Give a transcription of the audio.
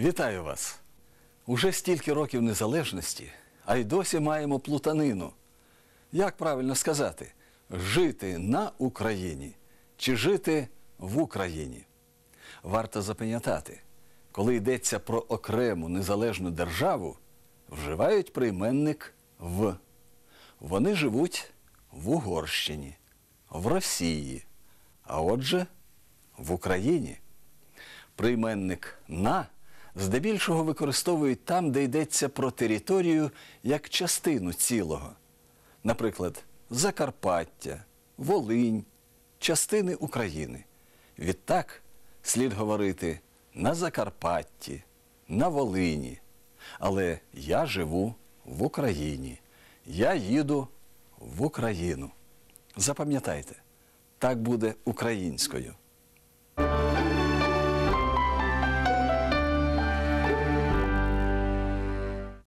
Вітаю вас! Уже стільки років незалежності, а й досі маємо плутанину. Як правильно сказати, жити на Україні чи жити в Україні? Варто запам'ятати, коли йдеться про окрему незалежну державу, вживають прийменник в. Вони живуть в Угорщині, в Росії, а отже, в Україні. Прийменник на здебільшого використовують там, де йдеться про територію як частину цілого. Наприклад, Закарпаття, Волинь, частини України. Відтак слід говорити на Закарпатті, на Волині. Але я живу в Україні. Я їду в Україну. Запам'ятайте, так буде українською.